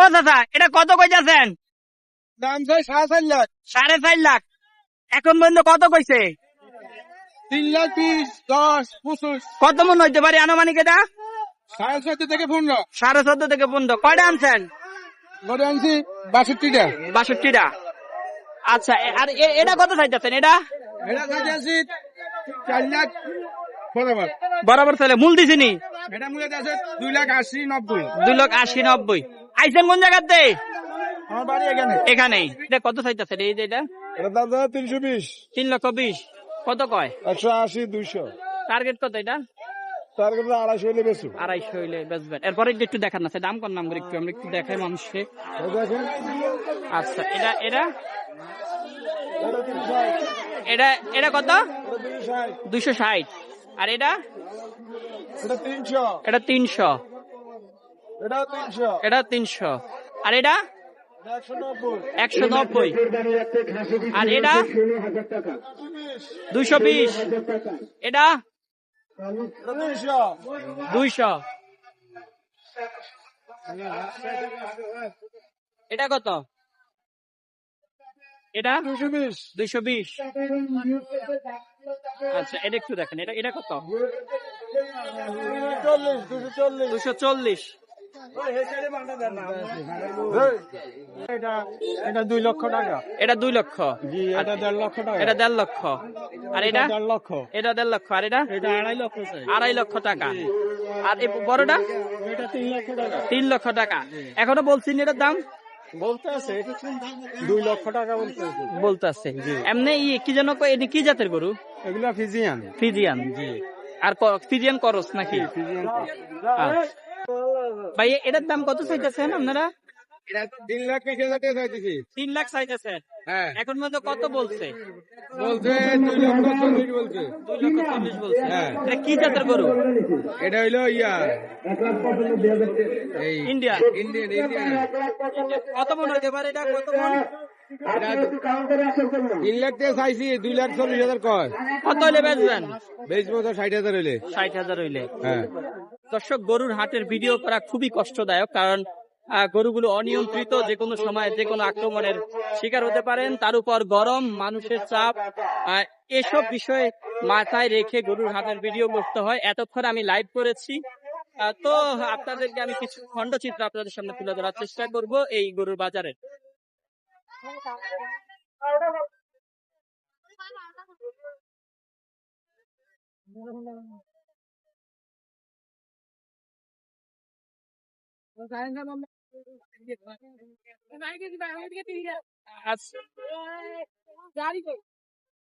ও দাদা এটা কত কইতাছেন? দাম চাই সাড়ে চার লাখ। সাড়ে চার লাখ। এখন পর্যন্ত কত কইছে? তিন লাখ বিশ দশ পঁচিশ। কত মন হইতে পারে আনুমানিক এটা? সাড়ে চোদ্দ থেকে পনেরো। সাড়ে চোদ্দ থেকে পনেরো। কয়টা আনছেন? গড়ে আনছি বাষট্টিটা। বাষট্টিটা। আচ্ছা আর এটা কত চাইতেছেন এটা? এটা আছি চার লাখ বরাবর। বরাবর চলে মূল দিছিনি? এটা মূল্য আছে দুই লাখ আশি নব্বই। দুই লাখ আশি নব্বই। আইসেন কোন জায়গাতে? আমার বাড়ি এখানে। এখানেই। এটা কত এই যে এটা? এটা দাদা তিনশো বিশ। তিন লক্ষ বিশ। কত কয়? একশো আশি দুইশো। টার্গেট কত এটা? আড়াইশো আড়াইশো হইলে বেচবেন। এরপরে একটু দেখান না দাম নাম করে একটু আমরা একটু দেখাই মানুষকে। আচ্ছা এটা এটা? এটা কত? দুইশো ষাট। আর এটা? এটা তিনশো। এটা তিনশো। এটা তিনশো। আর এটা? একশো নব্বই। আর এটা? দুইশো বিশ। এটা? দুইশো। এটা কত? এটা? দুইশো বিশ। আচ্ছা এটা একটু দেখেন। এটা এটা কত? চল্লিশ দুশো চল্লিশ। দুশো চল্লিশ। এটা দুই লক্ষ টাকা। এটা দুই লক্ষ। এটা দেড় লক্ষ টাকা। এটা দেড় লক্ষ। আর এটা? দেড় লক্ষ। এটা দেড় লক্ষ। আর এটা? এটা আড়াই লক্ষ আড়াই লক্ষ টাকা। আর এই বড়টা? এটা তিন লক্ষ টাকা। তিন লক্ষ টাকা। এখনও বলছি এটার দাম? বলতে দুই লক্ষ টাকা বলতে বলতেছে এমনি ই কি যেন কি জাতের গরু? এগুলা ফিজিয়ান। ফিজিয়ান। আর ফিজিয়ান করস নাকি। ভাই এটার দাম কত চাইতেছেন আপনারা? তিন লাখ বিশ হাজার টাকা চাইতেছি। তিন লাখ চাইতেছেন হ্যাঁ। এখন পর্যন্ত কত বলছে? বলছে দুই লক্ষ চল্লিশ বলছে। দুই লক্ষ চল্লিশ বলছে। হ্যাঁ। এটা কি জাতের গরু? এটা হইল ইয়া। India Indian. ইন্ডিয়ান কত মন হইতে পারে? এটা কত মন? তিন লাখ টাকা চাইছি দুই লাখ চল্লিশ হাজার কয়। কত হইলে বেচবেন? বেশ বছর ষাট হাজার হইলে। ষাট হাজার হইলে। হ্যাঁ। দর্শক, গরুর হাটের ভিডিও করা খুবই কষ্টদায়ক কারণ গরুগুলো অনিয়ন্ত্রিত যে কোনো সময় যে কোনো আক্রমণের শিকার হতে পারেন। তার উপর গরম, মানুষের চাপ এসব বিষয়ে মাথায় রেখে গরুর হাটের ভিডিও করতে হয়। এতক্ষণ আমি লাইভ করেছি। তো আপনাদেরকে আমি কিছু খণ্ডচিত্র আপনাদের সামনে তুলে ধরার চেষ্টা করব এই গরুর বাজারের। আচ্ছা